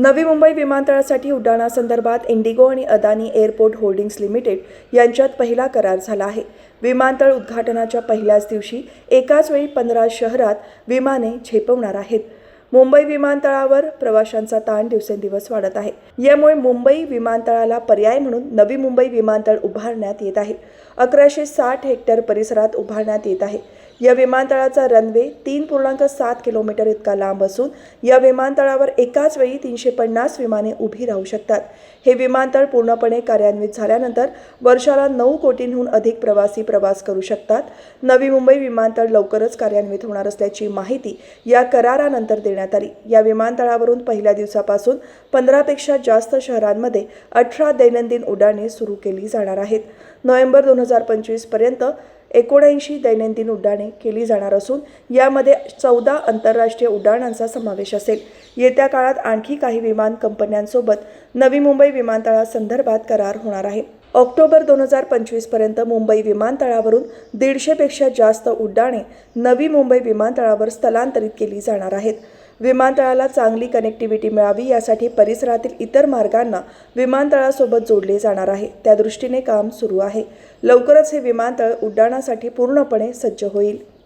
नवी मुंबई विमानतळासाठी उड्डाणासंदर्भात इंडिगो आणि Adani airport holdings limited यांच्यात पहिला करार झाला आहे. विमानतळ उद्घाटनाच्या पहिल्याच दिवशी एकाच वेळी पंधरा शहरात विमाने झेपवणार आहेत. मुंबई विमानतळावर प्रवाशांचा ताण दिवसेंदिवस वाढत आहे. यामुळे मुंबई विमानतळाला पर्याय म्हणून नवी मुंबई विमानतळ उभारण्यात येत आहे. अकराशे साठ हेक्टर परिसरात उभारण्यात येत आहे. या विमानतळाचा रनवे तीन पूर्णांक सात किलोमीटर इतका लांब असून या विमानतळावर एकाच वेळी तीनशे पन्नास विमाने उभी राहू शकतात. हे विमानतळ पूर्णपणे कार्यान्वित झाल्यानंतर वर्षाला नऊ कोटींहून अधिक प्रवासी प्रवास करू शकतात. नवी मुंबई विमानतळ लवकरच कार्यान्वित होणार असल्याची माहिती या करारानंतर देण्यात आली. या विमानतळावरून पहिल्या दिवसापासून पंधरापेक्षा जास्त शहरांमध्ये अठरा दैनंदिन उड्डाणे सुरू केली जाणार आहेत. नोव्हेंबर दोन हजार पंचवीसपर्यंत एकोणऐंशी दैनंदिन उड्डाणे केली जाणार असून यामध्ये चौदा आंतरराष्ट्रीय उड्डाणांचा समावेश असेल. येत्या काळात आणखी काही विमान कंपन्यांसोबत नवी मुंबई विमानतळासंदर्भात करार होणार आहे. ऑक्टोबर दोन हजार पंचवीसपर्यंत मुंबई विमानतळावरून दीडशेपेक्षा जास्त उड्डाणे नवी मुंबई विमानतळावर स्थलांतरित केली जाणार आहेत. विमानतळाला चांगली कनेक्टिव्हिटी मिळावी यासाठी परिसरातील इतर मार्गांना विमानतळासोबत जोडले जाणार आहे. त्या दृष्टीने काम सुरू आहे. लवकरच हे विमानतळ उड्डाणासाठी पूर्णपणे सज्ज होईल.